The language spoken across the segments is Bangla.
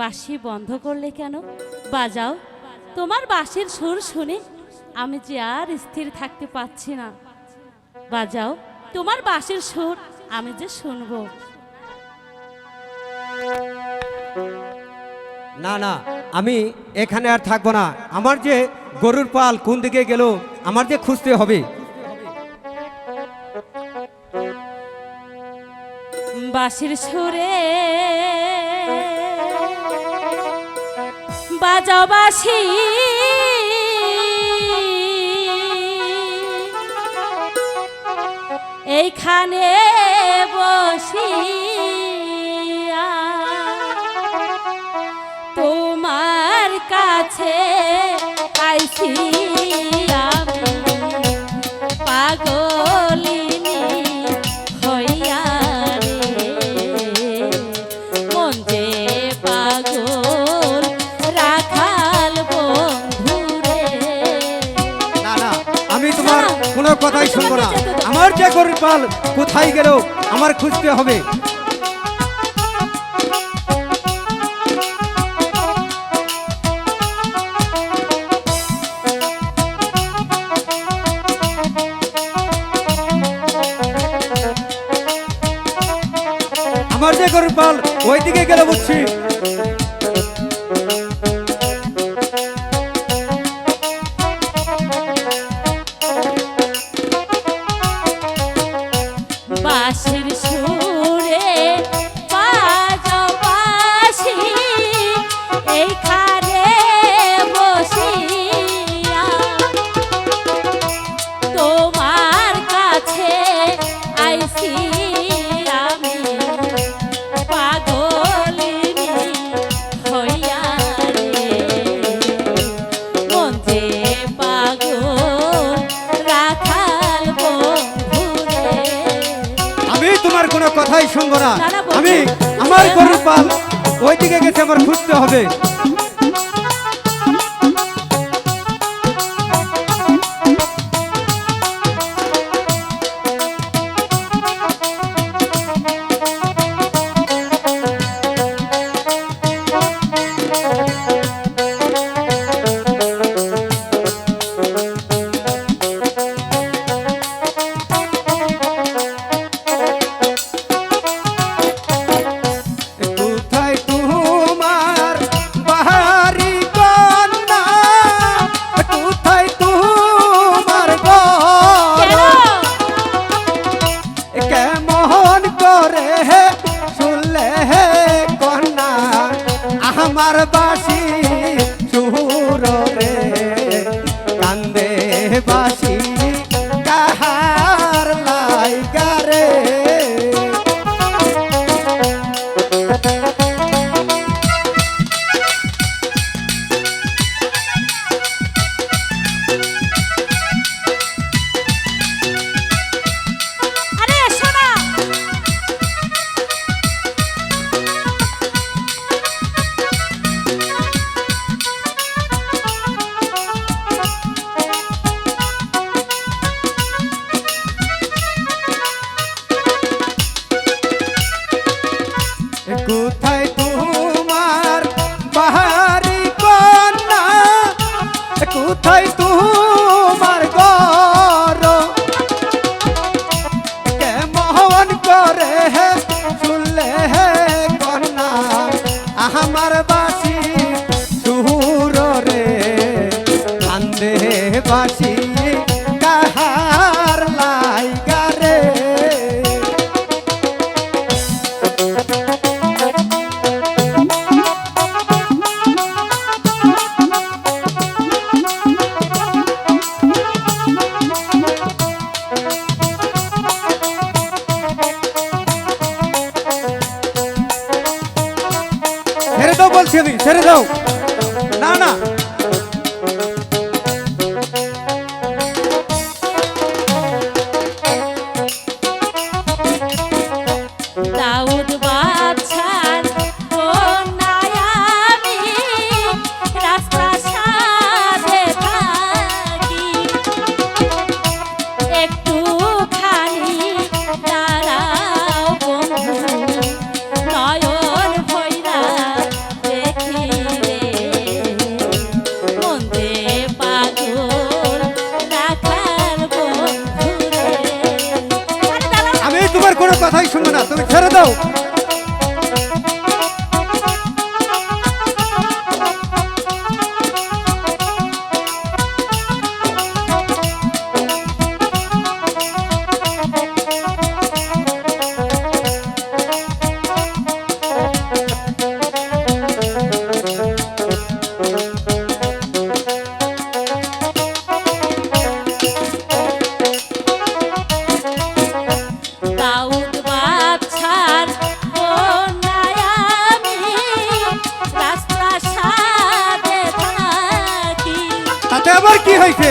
বাঁশি বন্ধ করলে কেন? বাজাও তোমার বাঁশির সুর শুনে আমি যে আর স্থির থাকতে পারছি না। বাজাও তোমার বাঁশির সুর আমি যে শুনব। না না আমি এখানে আর থাকব না। আমার যে গরুর পাল কোন দিকে গেল আমার যে খুঁজতে হবে। বাঁশির সুরে বাজাও বাঁশি এইখানে বসিয়া তোমার কাছে আমি পাগলিনী হইয়া রে না। আমার যে পাল কোথায় গেল, আমার খুঁজতে হবে। আমার যে গরুর পাল ওই দিকে গেলে বুঝছি। শুনব না। আমি আমার গরুর পাল ওই দিকে গেছে আমার খুঁজতে হবে কি হয়েছে?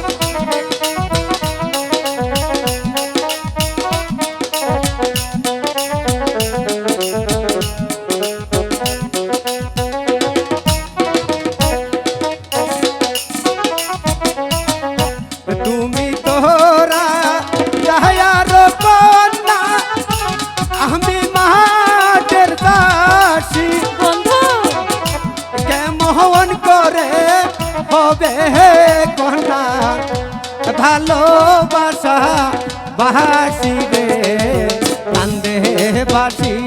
তুমি তোরা যাহার কন্যা আমি মাটের দাসি কে মোহন করে হবে কন্যা ভালোবাসা বাসি রে কান্দে বাসি